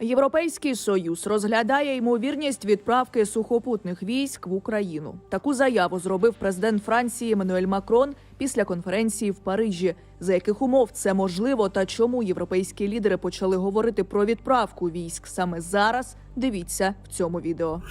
Європейський союз розглядає ймовірність відправки сухопутних військ в Україну. Таку заяву зробив президент Франції Еммануель Макрон після конференції в Парижі. За яких умов це можливо та чому європейські лідери почали говорити про відправку військ саме зараз? Дивіться в цьому відео.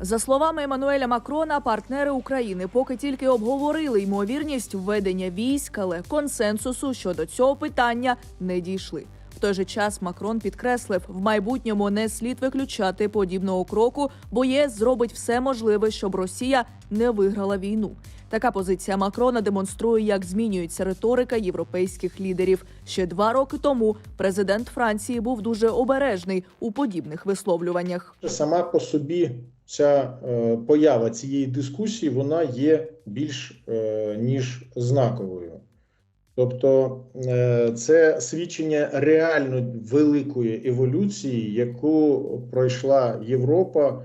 За словами Еммануеля Макрона, партнери України поки тільки обговорили ймовірність введення військ, але консенсусу щодо цього питання не дійшли. Той же час Макрон підкреслив, в майбутньому не слід виключати подібного кроку, бо ЄС зробить все можливе, щоб Росія не виграла війну. Така позиція Макрона демонструє, як змінюється риторика європейських лідерів. Ще два роки тому президент Франції був дуже обережний у подібних висловлюваннях. Сама по собі ця е, поява цієї дискусії вона є більш е, ніж знаковою. Тобто е, це свідчення реально великої еволюції, яку пройшла Європа,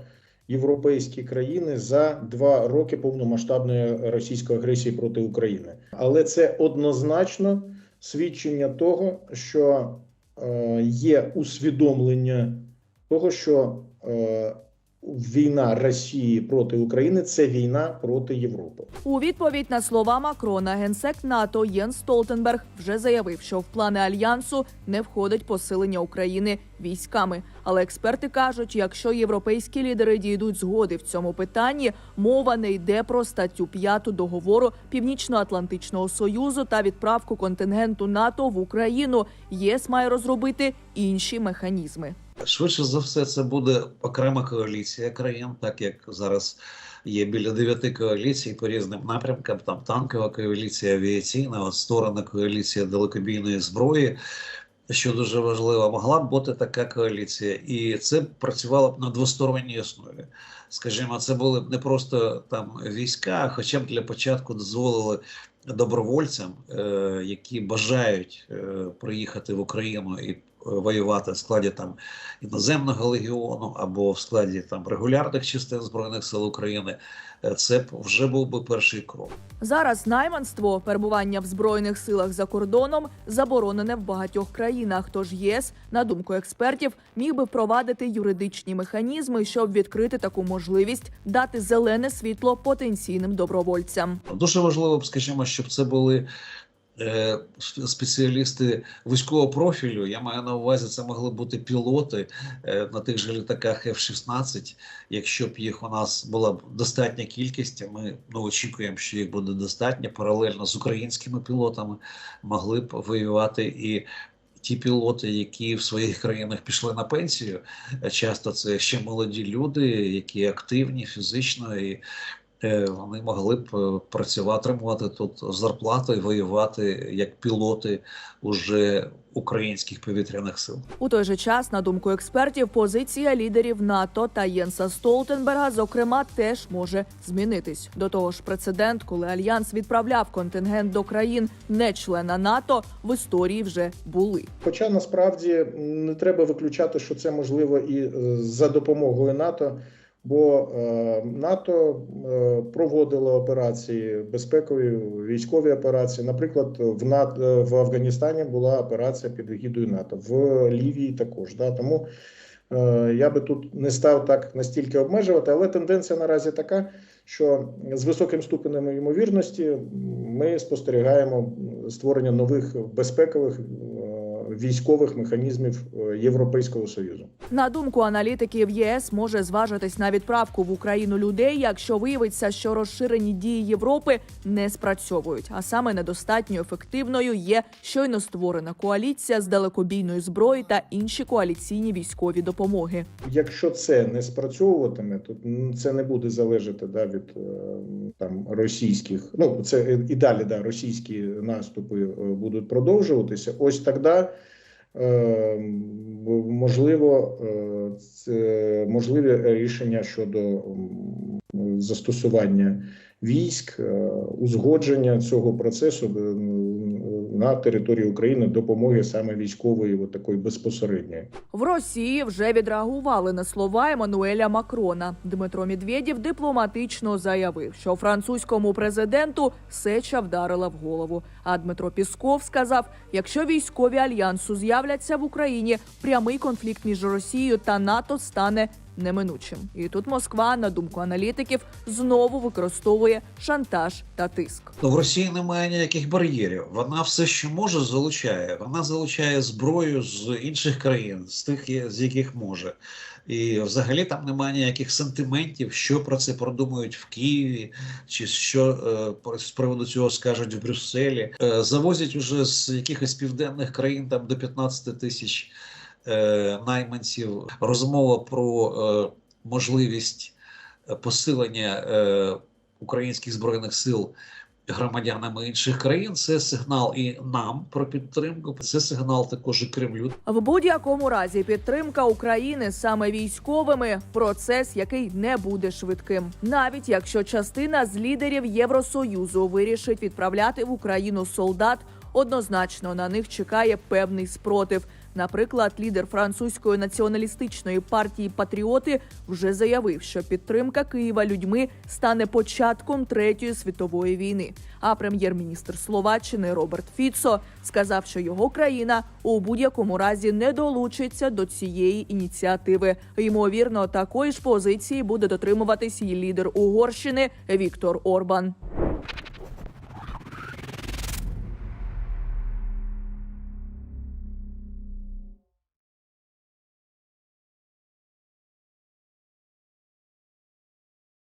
європейські країни за два роки повномасштабної російської агресії проти України. Але це однозначно свідчення того, що е, є усвідомлення того, що е, війна Росії проти України це війна проти Європи. У відповідь на слова Макрона генсек НАТО Єнс Столтенберг вже заявив, що в плани альянсу не входить посилення України військами. Але експерти кажуть, якщо європейські лідери дійдуть згоди в цьому питанні, мова не йде про статтю 5 договору Північно-Атлантичного союзу та відправку контингенту НАТО в Україну. ЄС має розробити інші механізми. Швидше за все, це буде окрема коаліція країн, так як зараз є біля дев'яти коаліцій по різним напрямкам. Там танкова коаліція, авіаційна, от створена коаліція далекобійної зброї. Що дуже важливо, могла б бути така коаліція, і це працювало б на двосторонній основі. Скажімо, це були б не просто там війська, хоча б для початку дозволили добровольцям, е, які бажають е, приїхати в Україну і воювати в складі там іноземного легіону або в складі там регулярних частин збройних сил України. е, Це б вже був би перший крок. Зараз найманство, перебування в збройних силах за кордоном заборонене в багатьох країнах. Тож ЄС, на думку експертів, міг би впровадити юридичні механізми, щоб відкрити таку можливість дати зелене світло потенційним добровольцям. Дуже важливо скажімо, щоб це були е, спеціалісти військового профілю. Я маю на увазі, це могли бути пілоти е, на тих же літаках F-16. Якщо б їх у нас була достатня кількість, а ми ну, очікуємо, що їх буде достатньо паралельно з українськими пілотами, могли б воювати і. Ті пілоти, які в своїх країнах пішли на пенсію, е, часто це ще молоді люди, які активні фізично, і е, вони могли б е, працювати, отримувати тут зарплату і воювати як пілоти уже українських повітряних сил. У той же час, на думку експертів, позиція лідерів НАТО та Єнса Столтенберга, зокрема, теж може змінитись. До того ж, прецедент, коли альянс відправляв контингент до країн не-члена НАТО, в історії вже були. Хоча насправді не треба виключати, що це можливо і е, за допомогою НАТО, бо е, НАТО е, проводило операції безпекові військові операції. Наприклад, в НАТО в Афганістані була операція під егідою НАТО, в Лівії також. Да? Тому е, я би тут не став так настільки обмежувати, але тенденція наразі така, що з високим ступенем ймовірності ми спостерігаємо створення нових безпекових е, військових механізмів е, Європейського союзу. На думку аналітиків, ЄС може зважитись на відправку в Україну людей, якщо виявиться, що розширені дії Європи не спрацьовують, а саме недостатньо ефективною є щойно створена коаліція з далекобійної зброї та інші коаліційні військові допомоги. Якщо це не спрацьовуватиме, то це не буде залежати да, від е, там російських. Ну це і далі да, російські наступи е, будуть продовжуватися. Ось тоді можливо е, це можливі рішення щодо застосування військ, е, узгодження цього процесу е, на території України допомоги саме військової, от такої безпосередньої. В Росії вже відреагували на слова Еммануеля Макрона. Дмитро Медведєв дипломатично заявив, що французькому президенту сеча вдарила в голову. А Дмитро Пісков сказав: якщо військові альянсу з'являться в Україні, прямий конфлікт між Росією та НАТО стане неминучим. І тут Москва, на думку аналітиків, знову використовує шантаж та тиск. В Росії немає ніяких бар'єрів. Вона все, що може, залучає. Вона залучає зброю з інших країн, з тих, з яких може. І взагалі там немає ніяких сентиментів, що про це продумують в Києві, чи що е, з приводу цього скажуть в Брюсселі. Е, завозять уже з якихось південних країн там до 15 тисяч е, найманців. Розмова про е, можливість посилення е, українських збройних сил громадянами інших країн. Це сигнал і нам про підтримку. Це сигнал також і Кремлю. В будь-якому разі підтримка України саме військовими процес, який не буде швидким, навіть якщо частина з лідерів Євросоюзу вирішить відправляти в Україну солдат. Однозначно на них чекає певний спротив. Наприклад, лідер французької націоналістичної партії Патріоти вже заявив, що підтримка Києва людьми стане початком третьої світової війни. А прем'єр-міністр Словаччини Роберт Фіцо сказав, що його країна у будь-якому разі не долучиться до цієї ініціативи. Ймовірно, такої ж позиції буде дотримуватись і лідер Угорщини Віктор Орбан.